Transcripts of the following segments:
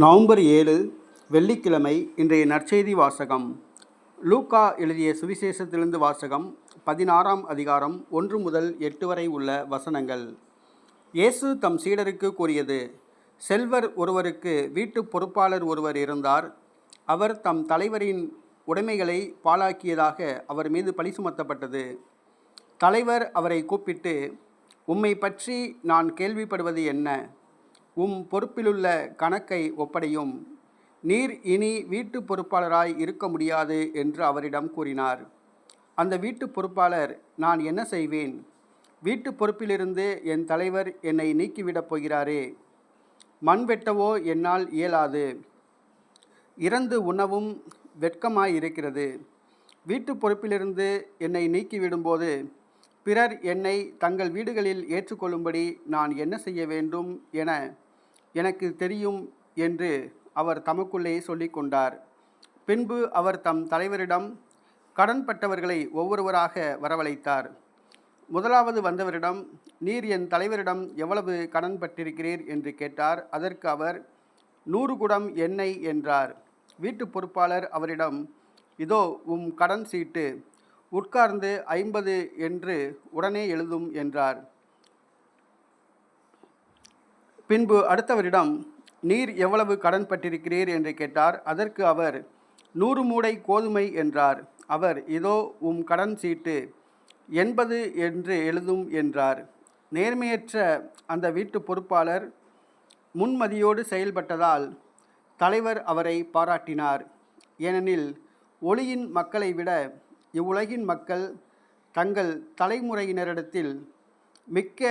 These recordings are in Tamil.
நவம்பர் ஏழு வெள்ளிக்கிழமை இன்றைய நற்செய்தி வாசகம். லூக்கா எழுதிய சுவிசேஷத்திலிருந்து வாசகம் பதினாறாம் அதிகாரம் ஒன்று முதல் எட்டு வரை உள்ள வசனங்கள். இயேசு தம் சீடருக்கு கூறியது செல்வர் ஒருவருக்கு வீட்டு பொறுப்பாளர் ஒருவர் இருந்தார். அவர் தம் தலைவரின் உடைமைகளை பாழாக்கியதாக அவர் மீது பழி சுமத்தப்பட்டது. தலைவர் அவரை கூப்பிட்டு உம்மை பற்றி நான் கேள்விப்படுவது என்ன? உம் பொறுப்பிலுள்ள கணக்கை ஒப்படையும். நீர் இனி வீட்டு பொறுப்பாளராய் இருக்க முடியாது என்று அவரிடம் கூறினார். அந்த வீட்டு பொறுப்பாளர் நான் என்ன செய்வேன்? வீட்டு பொறுப்பிலிருந்து என் தலைவர் என்னை நீக்கிவிடப் போகிறாரே. மண் வெட்டவோ என்னால் இயலாது. இறந்து உணவும் வெட்கமாயிருக்கிறது. வீட்டு பொறுப்பிலிருந்து என்னை நீக்கிவிடும்போது பிறர் என்னை தங்கள் வீடுகளில் ஏற்றுக்கொள்ளும்படி நான் என்ன செய்ய வேண்டும் என எனக்கு தெரியும் என்று அவர் தமக்குள்ளே சொல்லிக்கொண்டார் பின்பு அவர் தம் தலைவரிடம் கடன்பட்டவர்களை ஒவ்வொருவராக வரவழைத்தார். முதலாவது வந்தவரிடம் நீர் என் தலைவரிடம் எவ்வளவு கடன் பட்டிருக்கிறீர்? என்று கேட்டார். அதற்கு அவர் நூறு குடம் எண்ணெய் என்றார். வீட்டு பொறுப்பாளர் அவரிடம் இதோ உம் கடன் சீட்டு உட்கார்ந்து ஐம்பது என்று உடனே எழுதும் என்றார். பின்பு அடுத்தவரிடம் நீர் எவ்வளவு கடன் பட்டிருக்கிறீர்? என்று கேட்டார். அதற்கு அவர் நூறு மூடை கோதுமை என்றார். அவர் இதோ உம் கடன் சீட்டு எண்பது என்று எழுதும் என்றார். நேர்மையற்ற அந்த வீட்டு பொறுப்பாளர் முன்மதியோடு செயல்பட்டதால் தலைவர் அவரை பாராட்டினார். ஏனெனில் ஒளியின் மக்களை விட இவ்வுலகின் மக்கள் தங்கள் தலைமுறையினரிடத்தில் மிக்க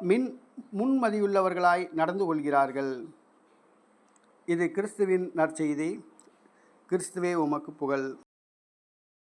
மின் முன்மதியுள்ளவர்களாய் நடந்து கொள்கிறார்கள். இது கிறிஸ்துவின் நற்செய்தி. கிறிஸ்துவே உமக்கு புகழ்.